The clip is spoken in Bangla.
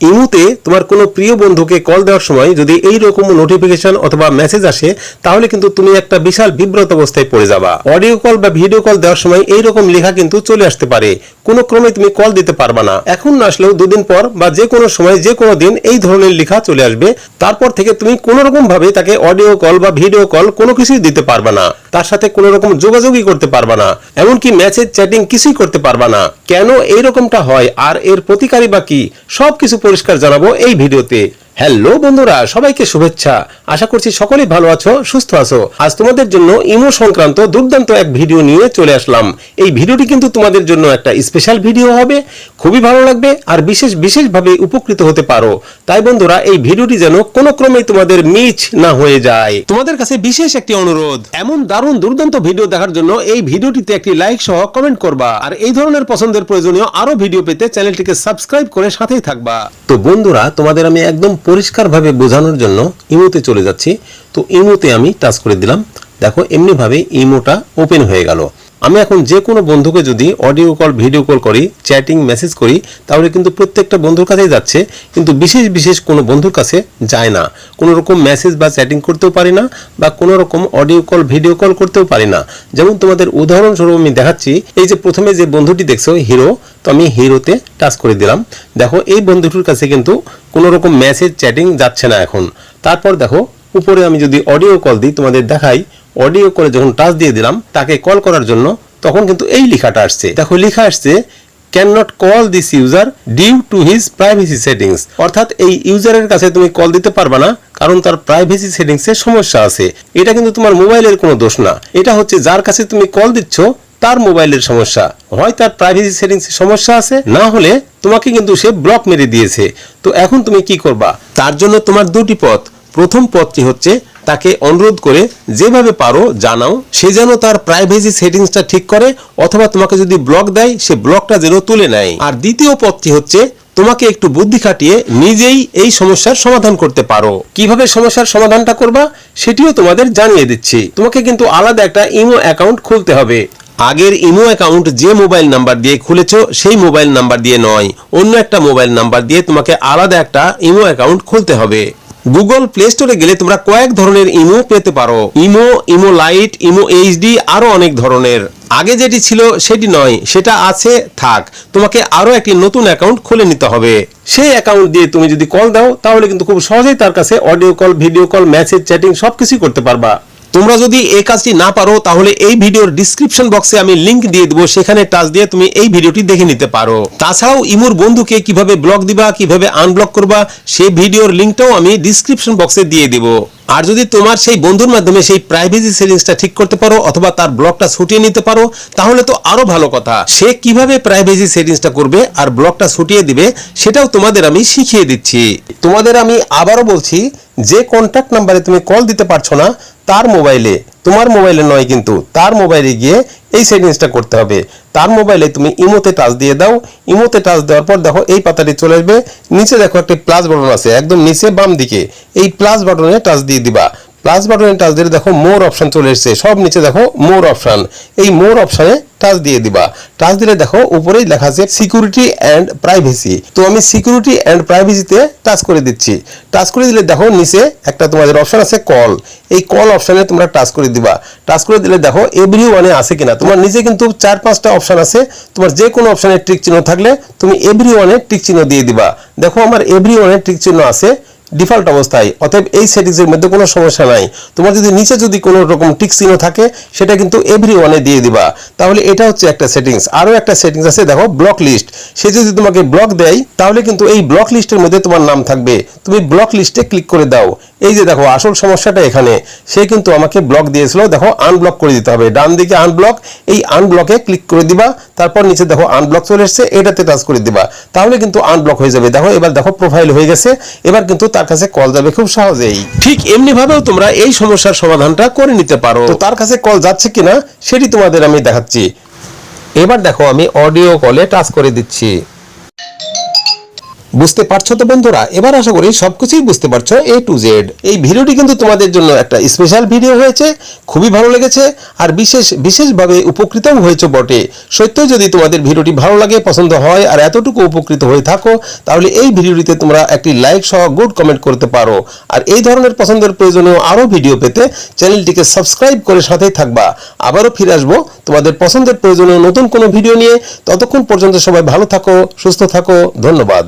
ইমুতে তোমার কোনো প্রিয় বন্ধুকে কল দেওয়ার সময় যদি এই রকম নোটিফিকেশন অথবা মেসেজ আসে, তাহলে কিন্তু তুমি একটা বিশাল বিব্রত অবস্থায় পড়ে যাবা। অডিও কল বা ভিডিও কল দেওয়ার সময় এই রকম লেখা কিন্তু চলে আসতে পারে। কোনো ক্রমে তুমি কল দিতে পারবা না। এখন না আসলেও দুদিন পর বা যে কোনো সময়, যে কোনো দিন এই ধরনের লেখা চলে আসবে। তারপর থেকে তুমি কোনো রকম ভাবে তাকে অডিও কল বা ভিডিও কল কোনো কিছুই দিতে পারবা না। তার সাথে কোনো রকম যোগাযোগই করতে পারবা না। এমনকি মেসেজ চ্যাটিং কিছুই করতে পারবা না। কেন এই রকমটা হয়? আর এর প্রতিকারী বা কি? সবকিছু পরিষ্কার জানাব এই ভিডিওতে। হ্যালো বন্ধুরা, সবাইকে শুভেচ্ছা। আশা করছি সকলেই ভালো আছো, সুস্থ আছো। আজ তোমাদের জন্য ইমো সংক্রান্ত দুর্দান্ত এক ভিডিও নিয়ে চলে আসলাম। এই ভিডিওটি কিন্তু তোমাদের জন্য একটা স্পেশাল ভিডিও হবে, খুবই ভালো লাগবে আর বিশেষ বিশেষভাবে উপকৃত হতে পারো। তাই বন্ধুরা, এই ভিডিওটি যেন কোনো ক্রমেই তোমাদের মিচ না হয়ে যায়। তোমাদের কাছে বিশেষ একটি অনুরোধ, এমন দারুণ দুর্দান্ত ভিডিও দেখার জন্য এই ভিডিওটিতে একটি লাইক সহ কমেন্ট করবা। আর এই ধরনের পছন্দের প্রয়োজনীয় আরও ভিডিও পেতে চ্যানেলটিকে সাবস্ক্রাইব করে সাথেই থাকবা। তো বন্ধুরা, তোমাদের আমি একদম পরিষ্কারভাবে বোঝানোর জন্য ইমোতে চলে যাচ্ছি। তো ইমোতে আমি টাচ করে দিলাম। দেখো, এমনিভাবে ইমোটা ওপেন হয়ে গেল। আমি এখন যে কোনো বন্ধুকে যদি অডিও কল ভিডিও কল করি চ্যাটিং মেসেজ করি, তাহলে কিন্তু প্রত্যেকটা বন্ধুর কাছেই যাচ্ছে, কিন্তু বিশেষ বিশেষ কোনো বন্ধুর কাছে যায় না। কোনো রকম মেসেজ বা চ্যাটিং করতেও পারি না, বা কোনো রকম অডিও কল ভিডিও কল করতেও পারি না। যেমন তোমাদের উদাহরণস্বরূপ আমি দেখাচ্ছি, এই যে প্রথমে যে বন্ধুটি দেখছ, হিরো, তো আমি হিরোতে টাচ করে দিলাম। দেখো, এই বন্ধুটির কাছে কিন্তু কোনো রকম মেসেজ চ্যাটিং যাচ্ছে না এখন। তারপর দেখো, উপরে আমি যদি অডিও কল দিই, তোমাদের দেখাই অডিও করে যখন টাচ দিয়ে দিলাম, তাকে কল করার জন্য, তখন কিন্তু এই লেখাটা আসছে। দেখো, লেখা আসছে can not call this user due to his privacy settings অর্থাৎ এই ইউজারের কাছে তুমি কল দিতে পারবে না, কারণ তার প্রাইভেসি সেটিংস সমস্যা আছে। এটা কিন্তু তোমার মোবাইলের কোনো দোষ না। এটা হচ্ছে যার কাছে তুমি কল দিচ্ছ, তার মোবাইলের সমস্যা। হয় তার প্রাইভেসি সেটিংস সমস্যা আছে, না হলে তোমাকে কিন্তু সে ব্লক মেরে দিয়েছে। তো এখন তুমি কি করবা? তার জন্য তোমার দুটি পথ। প্রথম পথটি হচ্ছে তাকে অনুরোধ করে যেভাবে পারো জানাও। সে যেন তার প্রাইভেসি সেটিংসটা ঠিক করে অথবা তোমাকে যদি ব্লক দেয়, সে ব্লকটা যেন তুলে নেয়। আর দ্বিতীয় পথটি হচ্ছে তোমাকে একটু বুদ্ধি খাটিয়ে নিজেই এই সমস্যার সমাধান করতে পারো। কীভাবে সমস্যার সমাধানটা করবা সেটিও তোমাদের জানিয়ে দিচ্ছি। তোমাকে কিন্তু আলাদা একটা ইমো অ্যাকাউন্ট খুলতে হবে। আগের ইমো অ্যাকাউন্ট যে মোবাইল নাম্বার দিয়ে খুলেছো, সেই মোবাইল নাম্বার দিয়ে নয়। অন্য একটা মোবাইল নাম্বার দিয়ে তোমাকে আলাদা একটা ইমো অ্যাকাউন্ট খুলতে হবে। গুগল প্লে স্টোরে গেলে তোমরা কয়েক ধরনের ইমো পেতে পারো। Imo imo lite imo HD আরও অনেক ধরনের। আগে যেটি ছিল সেটি নয়, সেটা আছে, থাক। তোমাকে আরও একটি নতুন অ্যাকাউন্ট খুলে নিতে হবে। সেই অ্যাকাউন্ট দিয়ে তুমি যদি কল দাও, তাহলে কিন্তু খুব সহজেই তার কাছে audio call video call message chatting সবকিছুই করতে পারবা। তোমরা যদি এই কাজটি না পারো, তাহলে এই ভিডিওর ডিসক্রিপশন বক্সে আমি লিংক দিয়ে দেবো। সেখানে টাচ দিয়ে তুমি এই ভিডিওটি দেখে নিতে পারো। তাছাড়াও ইমুর বন্ধুকে কীভাবে ব্লক দিবা, কীভাবে আনব্লক করবা সেই ভিডিওর লিংকটাও আমি ডিসক্রিপশন বক্সে দিয়ে দেবো। আর যদি তোমার সেই বন্ধুর মাধ্যমে সেই প্রাইভেসি সেটিংসটা ঠিক করতে পারো অথবা তার ব্লকটা ছুটিয়ে নিতে পারো, তাহলে তো আরও ভালো কথা। সে কীভাবে প্রাইভেসি সেটিংসটা করবে আর ব্লকটা ছুটিয়ে দিবে, সেটাও তোমাদের আমি শিখিয়ে দিচ্ছি। তোমাদের আমি আবারও বলছি, যে কন্ট্যাক্ট নাম্বারে তুমি কল দিতে পারছ না, তার মোবাইলে তোমার মোবাইলে নয় কিন্তু তার মোবাইলে গিয়ে এই সেটিংসটা করতে হবে। তার মোবাইলে তুমি ইমোতে টাচ দিয়ে দাও। ইমোতে টাচ দেওয়ার পর দেখো এই পাতাটি চলে আসবে। নিচে দেখো একটি প্লাস বাটন আছে, একদম নিচে বাম দিকে। এই প্লাস বাটনে টাচ দিয়ে দিবা। প্লাস বাটনে টাচ দিলে দেখো মোর অপশান চলে এসছে। সব নিচে দেখো মোর অপশান এই মোর অপশনে টাচ দিয়ে দিবা। টাচ দিলে দেখো, উপরেই লেখা আছে সিকিউরিটি অ্যান্ড প্রাইভেসি তো আমি সিকিউরিটি অ্যান্ড প্রাইভেসিতে টাচ করে দিচ্ছি। টাচ করে দিলে দেখো, নিচে একটা তোমাদের অপশন আছে কল এই কল অপশনে তোমরা টাচ করে দিবা। টাচ করে দিলে দেখো এভরি ওয়ানে আছে কিনা। তোমার নিচে কিন্তু চার, পাঁচটা অপশন আছে। তোমার যে কোনো অপশনে টিক চিহ্ন থাকলে তুমি এভরি ওয়ানে টিক চিহ্ন দিয়ে দিবা। দেখো, আমার এভরি ওয়ানে টিক চিহ্ন আছে। ডিফল্ট অবস্থায়, অতএব এই সেটিংস এর মধ্যে কোনো সমস্যা নাই। তোমার যদি নিচে যদি কোনো রকম টিক চিহ্ন থাকে, সেটা কিন্তু এভরি ওয়ানে দিয়ে দিবা। তাহলে এটা হচ্ছে একটা সেটিংস আরও একটা সেটিংস আছে, দেখো ব্লক লিস্ট সে যদি তোমাকে ব্লক দেয়, তাহলে কিন্তু এই ব্লক লিস্টের মধ্যে তোমার নাম থাকবে। তুমি ব্লক লিস্টে ক্লিক করে দাও। এই যে দেখো, আসল সমস্যাটা এখানে। সে কিন্তু আমাকে ব্লক দিয়েছিল, দেখো আনব্লক করে দিতে হবে। ডান দিকে আনব্লক এই আনব্লকে ক্লিক করে দিবা। তারপর নিচে দেখো আনব্লক চলে এসেছে, এটাতে টাচ করে দিবা। তাহলে কিন্তু আনব্লক হয়ে যাবে। দেখো, এবার দেখো প্রোফাইল হয়ে গেছে। এবার কিন্তু তার কাছে কল যাবে খুব সহজেই। ঠিক এমনি ভাবেও তোমরা এই সমস্যার সমাধানটা করে নিতে পারো। তো তার কাছে কল যাচ্ছে কিনা সেটি তোমাদের আমি দেখাচ্ছি। এবার দেখো আমি অডিও কলে টাচ করে দিচ্ছি। বুঝতে পারছ তো বন্ধুরা? এবার আশা করি সবকিছুই বুঝতে পারছ এ টু জেড এই ভিডিওটি কিন্তু তোমাদের জন্য একটা স্পেশাল ভিডিও হয়েছে, খুবই ভালো লেগেছে, আর বিশেষ, বিশেষভাবে উপকৃতও হয়েছে বটে। সত্যই যদি তোমাদের ভিডিওটি ভালো লাগে, পছন্দ হয়, আর এতটুকু উপকৃত হয়ে থাকো, তাহলে এই ভিডিওটিতে তোমরা একটি লাইক সহ গুড কমেন্ট করতে পারো। আর এই ধরনের পছন্দের প্রয়োজনীয় আরও ভিডিও পেতে চ্যানেলটিকে সাবস্ক্রাইব করে সাথেই থাকবা। আবারও ফিরে আসব তোমাদের পছন্দের প্রয়োজনীয় নতুন কোনো ভিডিও নিয়ে। ততক্ষণ পর্যন্ত সবাই ভালো থাকো, সুস্থ থাকো, ধন্যবাদ।